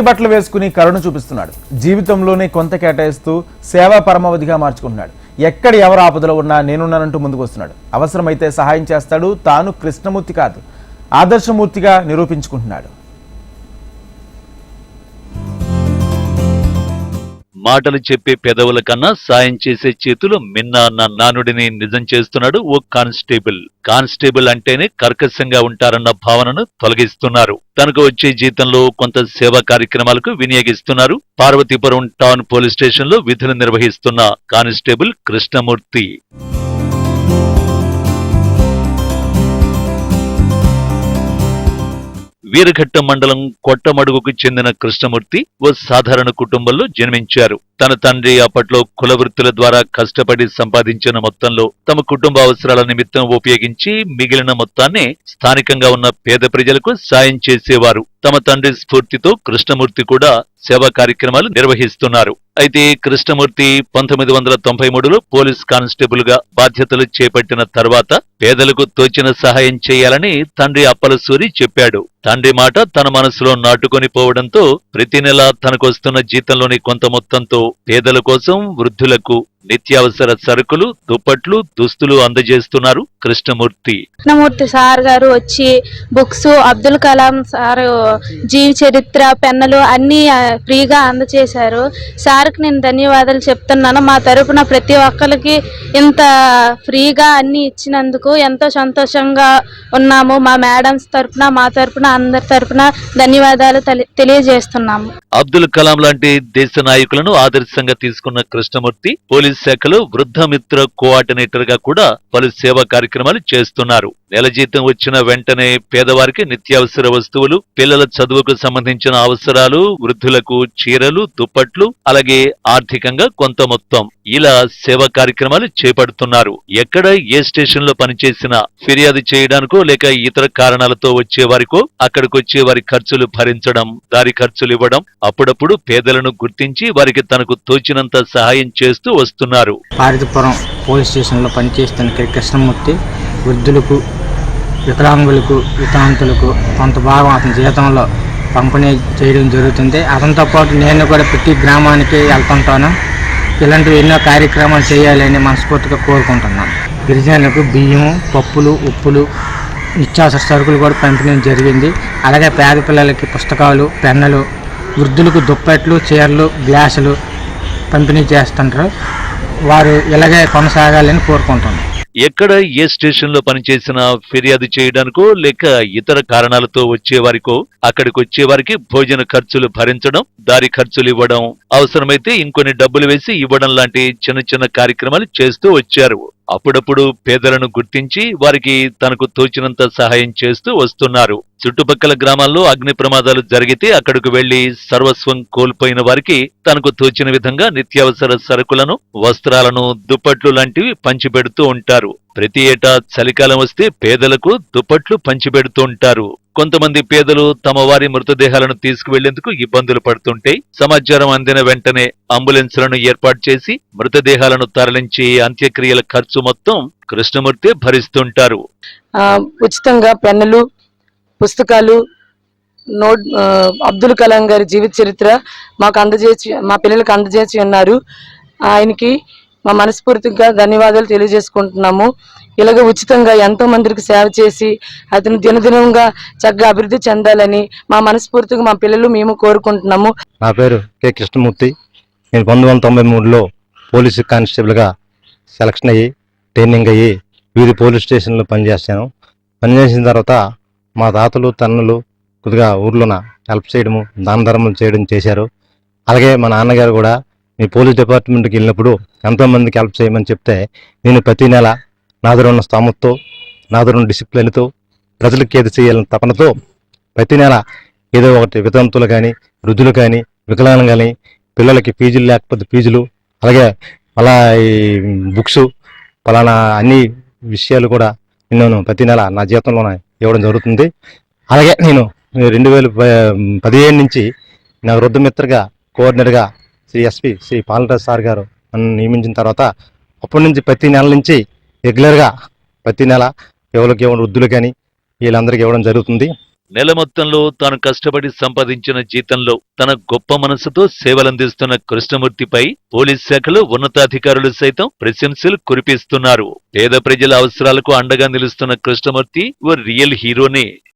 బట్టలు వేసుకుని కరుణ చూపిస్తున్నాడు. జీవితంలోనే కొంత కేటాయిస్తూ సేవా పరమావధిగా మార్చుకుంటున్నాడు. ఎక్కడ ఎవరు ఆపదలో ఉన్నా నేనున్నానంటూ ముందుకు వస్తున్నాడు. అవసరమైతే సహాయం చేస్తాడు. తాను కృష్ణమూర్తి కాదు ఆదర్శమూర్తిగా నిరూపించుకుంటున్నాడు. మాటలు చెప్పే పెదవుల కన్నా సాయం చేసే చేతులు మిన్న అన్న నానుడిని నిజం చేస్తున్నాడు ఓ కానిస్టేబుల్. కానిస్టేబుల్ అంటేనే కర్కశంగా ఉంటారన్న భావనను తొలగిస్తున్నారు. తనకు వచ్చే జీతంలో కొంత సేవా కార్యక్రమాలకు వినియోగిస్తున్నారు. పార్వతీపురం టౌన్ పోలీస్ స్టేషన్లో విధులు నిర్వహిస్తున్న కానిస్టేబుల్ కృష్ణమూర్తి. వీరఘట్ట మండలం కొట్టమడుగుకు చెందిన కృష్ణమూర్తి ఓ సాధారణ కుటుంబంలో జన్మించారు. తన తండ్రి అప్పట్లో కులవృత్తుల ద్వారా కష్టపడి సంపాదించిన మొత్తంలో తమ కుటుంబ అవసరాల నిమిత్తం ఉపయోగించి మిగిలిన మొత్తాన్ని స్థానికంగా ఉన్న పేద ప్రజలకు సాయం చేసేవారు. తమ తండ్రి స్ఫూర్తితో కృష్ణమూర్తి కూడా సేవా కార్యక్రమాలు నిర్వహిస్తున్నారు. అయితే కృష్ణమూర్తి పంతొమ్మిది వందల తొంభై మూడులో పోలీస్ కానిస్టేబుల్గా బాధ్యతలు చేపట్టిన తర్వాత పేదలకు తోచిన సహాయం చేయాలని తండ్రి అప్పలసూరి చెప్పాడు. తండ్రి మాట తన మనసులో నాటుకొని పోవడంతో ప్రతి నెల తనకొస్తున్న జీతంలోని కొంత మొత్తంతో పేదల కోసం వృద్ధులకు నిత్యావసర సరుకులు దుప్పట్లు దుస్తులు అందజేస్తున్నారు కృష్ణమూర్తి. కృష్ణమూర్తి సార్ గారు వచ్చి బుక్స్ అబ్దుల్ కలాం సార్ జీవి చరిత్ర పెన్నులు అన్ని ఫ్రీగా అందజేశారు. సార్కి నేను ధన్యవాదాలు చెప్తున్నాను. మా తరపున ప్రతి ఒక్కరికి ఇంత ఫ్రీగా అన్ని ఇచ్చినందుకు ఎంతో సంతోషంగా ఉన్నాము. మా మేడమ్స్ తరపున మా తరపున అందరి తరపున ధన్యవాదాలు తెలి- తెలియజేస్తున్నాము. అబ్దుల్ కలాం లాంటి దేశ నాయకులను ఆదర్శంగా తీసుకున్న కృష్ణమూర్తి పోలీస్ శాఖలో వృద్ధమిత్ర కోఆర్డినేటర్గా కూడా పలు సేవా కార్యక్రమాలు చేస్తున్నారు. నెల జీతం వచ్చిన వెంటనే పేదవారికి నిత్యావసర వస్తువులు పిల్లల చదువుకు సంబంధించిన అవసరాలు వృద్ధులకు చీరలు దుప్పట్లు అలాగే ఆర్థికంగా కొంత మొత్తం. ఇలా సేవా కార్యక్రమాలు చేపడుతున్నారు. ఎక్కడ ఏ స్టేషన్లో పనిచేసినా ఫిర్యాదు చేయడానికో లేక ఇతర కారణాలతో వచ్చే వారికో అక్కడికి వచ్చే వారి ఖర్చులు భరించడం దారి ఖర్చులు ఇవ్వడం అప్పుడప్పుడు పేదలను గుర్తించి వారికి తనకు తోచినంత సహాయం చేస్తూ వస్తున్నారు. పార్వతీపురం పోలీస్ స్టేషన్లో పనిచేస్తున్న కృష్ణమూర్తి వృద్ధులకు వికలాంగులకు వితాంతులకు కొంత భాగం అతని జీతంలో పంపిణీ చేయడం జరుగుతుంది. అతనితో పాటు నేను కూడా ప్రతి గ్రామానికి వెళ్తుంటాను. ఇలాంటివి ఎన్నో కార్యక్రమాలు చేయాలని మనస్ఫూర్తిగా కోరుకుంటున్నాను. గిరిజనులకు బియ్యం పప్పులు ఉప్పులు నిత్యావసర సరుకులు కూడా పంపిణీ జరిగింది. అలాగే పేద పిల్లలకి పుస్తకాలు పెన్నులు వృద్ధులకు దుప్పట్లు చీరలు గ్లాసులు పంపిణీ చేస్తుంటారు. వారు ఇలాగే కొనసాగాలని కోరుకుంటున్నాను. ఎక్కడ ఏ స్టేషన్లో పనిచేసినా ఫిర్యాదు చేయడానికో లేక ఇతర కారణాలతో వచ్చేవారికో అక్కడికి వచ్చేవారికి భోజన ఖర్చులు భరించడం దారి ఖర్చులు ఇవ్వడం అవసరమైతే ఇంకొన్ని డబ్బులు వేసి ఇవ్వడం లాంటి చిన్న చిన్న కార్యక్రమాలు చేస్తూ వచ్చారు. అప్పుడప్పుడు పేదలను గుర్తించి వారికి తనకు తోచినంత సహాయం చేస్తూ వస్తున్నారు. చుట్టుపక్కల గ్రామాల్లో అగ్ని ప్రమాదాలు జరిగితే అక్కడకు వెళ్ళి సర్వస్వం కోల్పోయిన వారికి తనకు తోచిన విధంగా నిత్యావసర సరుకులను వస్త్రాలను దుప్పట్లు లాంటివి పంచిపెడుతూ ఉంటారు. ప్రతి ఏటా చలికాలం వస్తే పేదలకు దుప్పట్లు పంచిపెడుతూ ఉంటారు. కొంతమంది పేదలు తమ వారి మృతదేహాలను తీసుకువెళ్ళేందుకు ఇబ్బందులు పడుతుంటే సమాచారం అందిన వెంటనే అంబులెన్స్లను ఏర్పాటు చేసి మృతదేహాలను తరలించి అంత్యక్రియల ఖర్చు మొత్తం కృష్ణమూర్తి భరిస్తుంటారు. ఉచితంగా పెన్నులు పుస్తకాలు నోట్ అబ్దుల్ కలాం గారి జీవిత చరిత్ర మాకు అందజేసి మా పిల్లలకు అందజేసి ఉన్నారు. ఆయనకి మా మనస్ఫూర్తిగా ధన్యవాదాలు తెలియజేసుకుంటున్నాము. ఇలాగ ఉచితంగా ఎంతో మందికి సేవ చేసి అతను దినదినంగా చక్కగా అభివృద్ధి చెందాలని మా మనస్ఫూర్తిగా మా పిల్లలు మేము కోరుకుంటున్నాము. నా పేరు కె. కృష్ణమూర్తి. నేను పంతొమ్మిది వందల తొంభై మూడులో పోలీసు కానిస్టేబుల్గా సెలక్షన్ అయ్యి ట్రైనింగ్ అయ్యి వివిధ పోలీస్ స్టేషన్లో పనిచేశాను. పనిచేసిన తర్వాత మా తాతలు తన్నులు కొద్దిగా ఊర్లోన హెల్ప్ చేయడము దాన ధర్మం చేయడం చేశారు. అలాగే మా నాన్నగారు కూడా మీ పోలీస్ డిపార్ట్మెంట్కి వెళ్ళినప్పుడు ఎంతోమందికి హెల్ప్ చేయమని చెప్తే నేను ప్రతి నెల నా దగ్గర ఉన్న నా ఉన్న డిసిప్లిన్తో ప్రజలకు ఏది చేయాలని తపనతో ప్రతి నెల ఏదో ఒకటి వితంతులు కానీ వృద్ధులు కానీ వికలాంగులు కానీ పిల్లలకి ఫీజులు లేకపోతే ఫీజులు అలాగే అలా ఈ బుక్స్ పలానా అన్ని విషయాలు కూడా నేను ప్రతి నెల నా జీతంలో ఇవ్వడం జరుగుతుంది. అలాగే నేను రెండు వేల పదిహేను నుంచి నా వృద్ధమిత్రగా కోఆర్డినేటర్గా శ్రీ ఎస్పి శ్రీ పాలరాజ్ సార్ గారు నన్ను నియమించిన తర్వాత అప్పటి నుంచి ప్రతి నెల నుంచి రెగ్యులర్గా ప్రతి నెల ఎవరికి ఎవరు వృద్ధులు కానీ వీళ్ళందరికీ ఇవ్వడం జరుగుతుంది. నెల మొత్తంలో తాను కష్టపడి సంపాదించిన జీతంలో తన గొప్ప మనసుతో సేవలందిస్తున్న కృష్ణమూర్తిపై పోలీస్ శాఖలో ఉన్నతాధికారులు సైతం ప్రశంసలు కురిపిస్తున్నారు. పేద ప్రజల అవసరాలకు అండగా నిలుస్తున్న కృష్ణమూర్తి ఓ రియల్ హీరోనే.